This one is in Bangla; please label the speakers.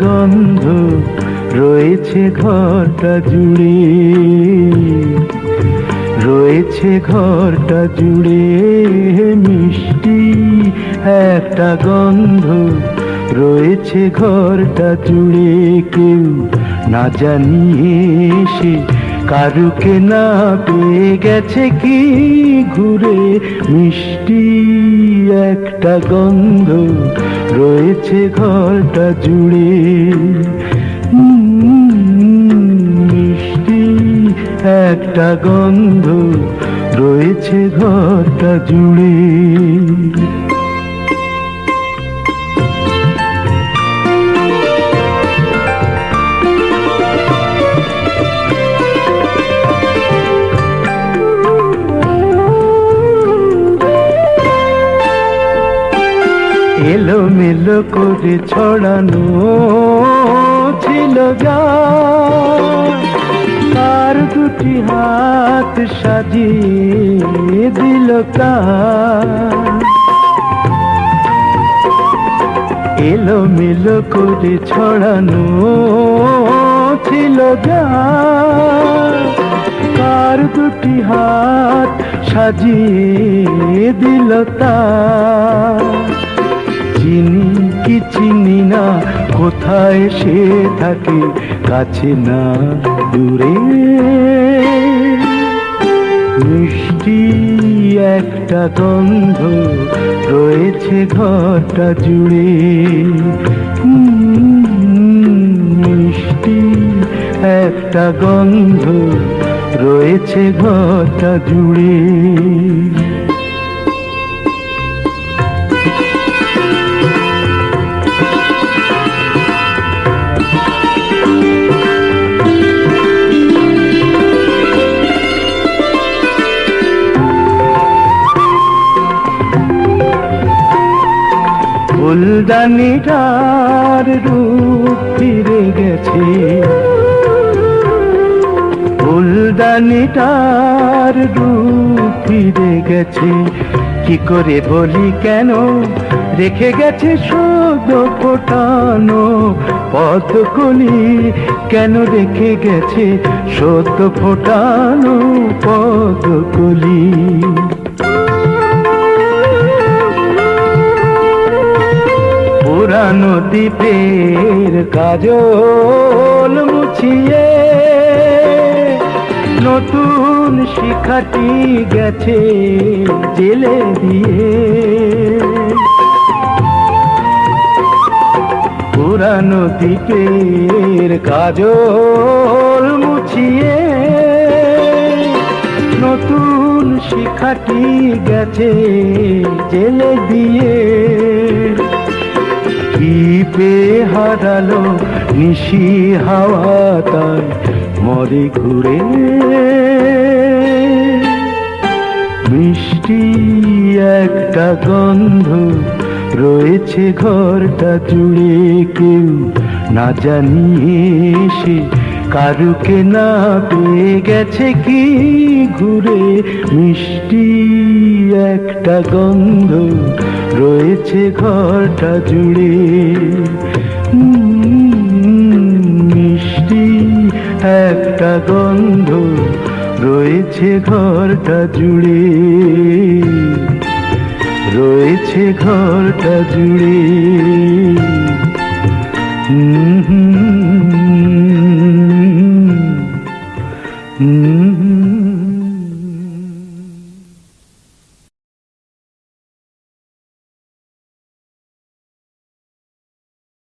Speaker 1: গন্ধ রয়েছে ঘরটা জুড়ে। রয়েছে ঘরটা জুড়ে মিষ্টি একটা গন্ধ রয়েছে ঘরটা জুড়ে। কেউ না জানিয়ে সে কারুকে না পেয়ে গেছে কি ঘুরে। মিষ্টি একটা গন্ধ রয়েছে ঘরটা জুড়ে। মিষ্টি একটা গন্ধ রয়েছে ঘরটা জুড়ে। এলো মেলো করে ছড়ানো ছিল তার দুটি হাত সাজিয়ে দিল এলো মেলো করে ছড়ানো ছিল কার দুটি হাত সাজিয়ে দিল কি চিনি না, কোথায় সে থাকে, কাছে না দূরে। মিষ্টি একটা গন্ধ রয়েছে ঘরটা জুড়ে। মিষ্টি একটা গন্ধ রয়েছে ঘরটা জুড়ে। ফুলদানিটার রূপ ফিরে গেছে। ফুলদানিটার রূপ ফিরে গেছে। কি করে বলি কেন? রেখে গেছে শুদ্ধ ফোটানো পথকলি কেন রেখে গেছে সদ্য ফোটানো পথকলি পুরানো দ্বীপের কাজল মুছিয়ে নতুন শিখাটি গেছে জেলে দিয়ে। পুরানো দ্বীপের কাজল মুছিয়ে নতুন শিখাটি গেছে জেলে দিয়ে। পেয়ে হারালো নিশি হাওয়া তাই মরে ঘুরে। মিষ্টি একটা গন্ধ রয়েছে ঘরটা জুড়ে, কেউ না জানিয়ে সে কারুকে না পেয়ে গেছে কি ঘুরে। মিষ্টি একটা গন্ধ রয়েছে ঘরটা জুড়ে। মিষ্টি একটা গন্ধ রয়েছে ঘরটা জুড়ে। রয়েছে ঘরটা জুড়ে। হুম হুম